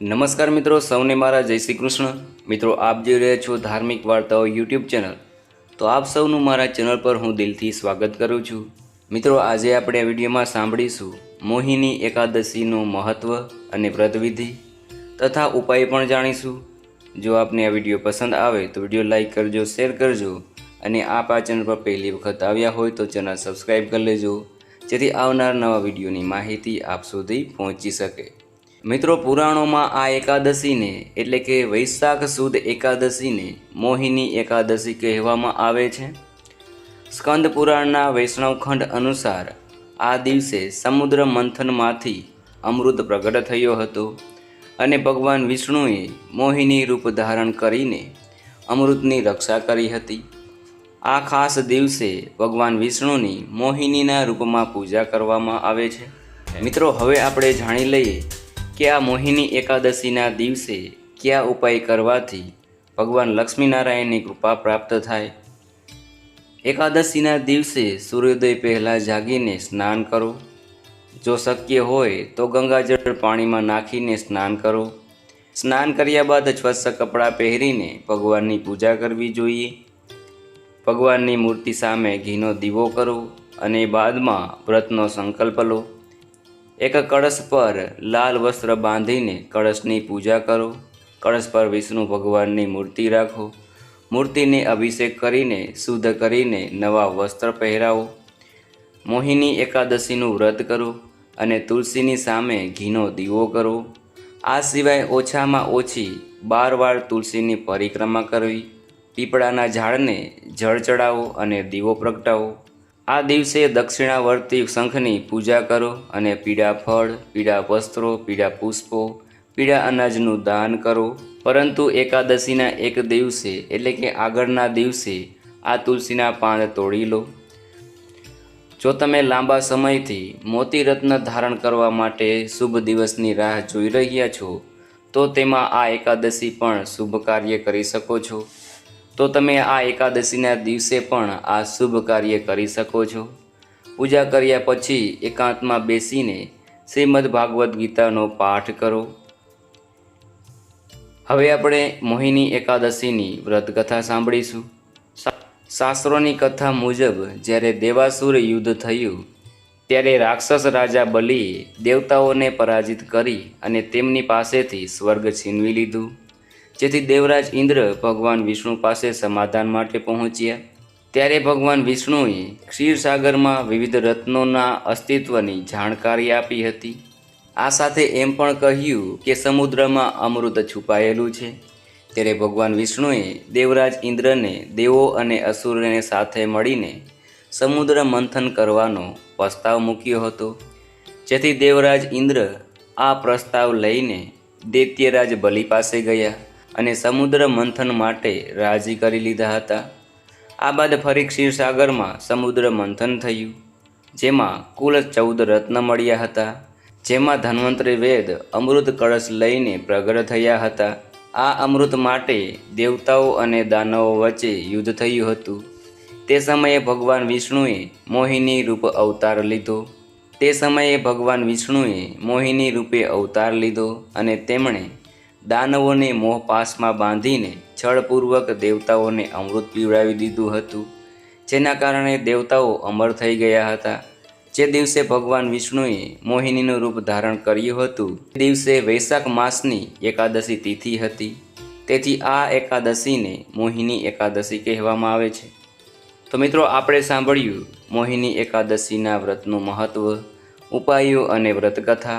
નમસ્કાર મિત્રો, સૌને મારા જય શ્રી કૃષ્ણ. મિત્રો, આપ જોઈ રહ્યા છો ધાર્મિક વાર્તાઓ યુટ્યુબ ચેનલ. તો આપ સૌનું મારા ચેનલ પર હું દિલથી સ્વાગત કરું છું. મિત્રો, આજે આપણે આ વિડીયોમાં સાંભળીશું મોહિની એકાદશીનું મહત્ત્વ અને વ્રતવિધિ તથા ઉપાય પણ જાણીશું. જો આપને આ વીડિયો પસંદ આવે તો વીડિયો લાઇક કરજો, શેર કરજો અને આપ આ ચેનલ પર પહેલી વખત આવ્યા હોય તો ચેનલ સબસ્ક્રાઈબ કરી લેજો, જેથી આવનાર નવા વિડીયોની માહિતી આપ સુધી પહોંચી શકે. મિત્રો, પુરાણોમાં આ એકાદશીને, એટલે કે વૈશાખ સુદ એકાદશીને મોહિની એકાદશી કહેવામાં આવે છે. સ્કંદ પુરાણના વૈષ્ણવખંડ અનુસાર આ દિવસે સમુદ્ર મંથનમાંથી અમૃત પ્રગટ થયો હતો અને ભગવાન વિષ્ણુએ મોહિની રૂપ ધારણ કરીને અમૃતની રક્ષા કરી હતી. આ ખાસ દિવસે ભગવાન વિષ્ણુની મોહિનીના રૂપમાં પૂજા કરવામાં આવે છે. મિત્રો, હવે આપણે જાણી લઈએ કે મોહિની એકાદશીના દિવસે કયા ઉપાય કરવાથી ભગવાન લક્ષ્મીનારાયણની કૃપા પ્રાપ્ત થાય? એકાદશીના દિવસે સૂર્યોદય પહેલાં જાગીને સ્નાન કરો. જો શક્ય હોય તો ગંગાજળ પાણીમાં નાખીને સ્નાન કરો. સ્નાન કર્યા બાદ સ્વચ્છ કપડાં પહેરીને ભગવાનની પૂજા કરવી જોઈએ. ભગવાનની મૂર્તિ સામે ઘીનો દીવો કરો અને બાદમાં વ્રતનો સંકલ્પ લો. એક કળશ પર લાલ વસ્ત્ર બાંધીને કળશની પૂજા કરો. કળશ પર વિષ્ણુ ભગવાનની મૂર્તિ રાખો. મૂર્તિને અભિષેક કરીને, શુદ્ધ કરીને નવા વસ્ત્ર પહેરાવો. મોહિની એકાદશીનું વ્રત કરો અને તુલસીની સામે ઘીનો દીવો કરો. આ સિવાય ઓછામાં ઓછી બાર વાર તુલસીની પરિક્રમા કરવી. પીપળાના ઝાડને જળ ચડાવો અને દીવો પ્રગટાવો. આ દિવસે દક્ષિણાવર્તી શંખની પૂજા કરો અને પીળા ફળ, પીળા વસ્ત્રો, પીળા પુષ્પો, પીળા અનાજનું દાન કરો. પરંતુ એકાદશીના એક દિવસે, એટલે કે આગળના દિવસે, આ તુલસીના પાન તોડી લો. જો તમે લાંબા સમયથી મોતી રત્ન ધારણ કરવા માટે શુભ દિવસની રાહ જોઈ રહ્યા છો, તો તેમાં આ એકાદશી પણ શુભ કાર્ય કરી શકો છો. તો તમે આ એકાદશીના દિવસે પણ આ શુભ કાર્ય કરી શકો છો. પૂજા કર્યા પછી એકાંતમાં બેસીને શ્રીમદ ભાગવદ્ ગીતાનો પાઠ કરો. હવે આપણે મોહિની એકાદશીની વ્રતકથા સાંભળીશું. શાસ્ત્રોની કથા મુજબ જ્યારે દેવાસુર યુદ્ધ થયું, ત્યારે રાક્ષસ રાજા બલિએ દેવતાઓને પરાજિત કરી અને તેમની પાસેથી સ્વર્ગ છીનવી લીધું. જેથી દેવરાજ ઇન્દ્ર ભગવાન વિષ્ણુ પાસે સમાધાન માટે પહોંચ્યા. ત્યારે ભગવાન વિષ્ણુએ ક્ષીરસાગરમાં વિવિધ રત્નોના અસ્તિત્વની જાણકારી આપી હતી. આ સાથે એમ પણ કહ્યું કે સમુદ્રમાં અમૃત છુપાયેલું છે. ત્યારે ભગવાન વિષ્ણુએ દેવરાજ ઇન્દ્રને, દેવો અને અસુરને સાથે મળીને સમુદ્ર મંથન કરવાનો પ્રસ્તાવ મૂક્યો હતો. જેથી દેવરાજ ઇન્દ્ર આ પ્રસ્તાવ લઈને દૈત્યરાજ બલિ પાસે ગયા. અને સમુદ્ર મંથન માટે રાજી કરી લીધા હતા. આ બાદ ફરી ક્ષીરસાગરમાં સમુદ્ર મંથન થયું, જેમાં કુલ ચૌદ રત્ન મળ્યા હતા, જેમાં ધન્વંતરી વેદ અમૃત કળશ લઈને પ્રગટ થયા હતા. આ અમૃત માટે દેવતાઓ અને દાનવો વચ્ચે યુદ્ધ થયું હતું. તે સમયે ભગવાન વિષ્ણુએ મોહિની રૂપ અવતાર લીધો. તે સમયે ભગવાન વિષ્ણુએ મોહિની રૂપે અવતાર લીધો અને તેમણે દાનવોને મોહપાસમાં બાંધીને છળપૂર્વક દેવતાઓને અમૃત પીવડાવી દીધું હતું, જેના કારણે દેવતાઓ અમર થઈ ગયા હતા. જે દિવસે ભગવાન વિષ્ણુએ મોહિનીનું રૂપ ધારણ કર્યું હતું, તે દિવસે વૈશાખ માસની એકાદશી તિથિ હતી. તેથી આ એકાદશીને મોહિની એકાદશી કહેવામાં આવે છે. તો મિત્રો, આપણે સાંભળ્યું મોહિની એકાદશીના વ્રતનું મહત્ત્વ ઉપાયો અને વ્રતકથા.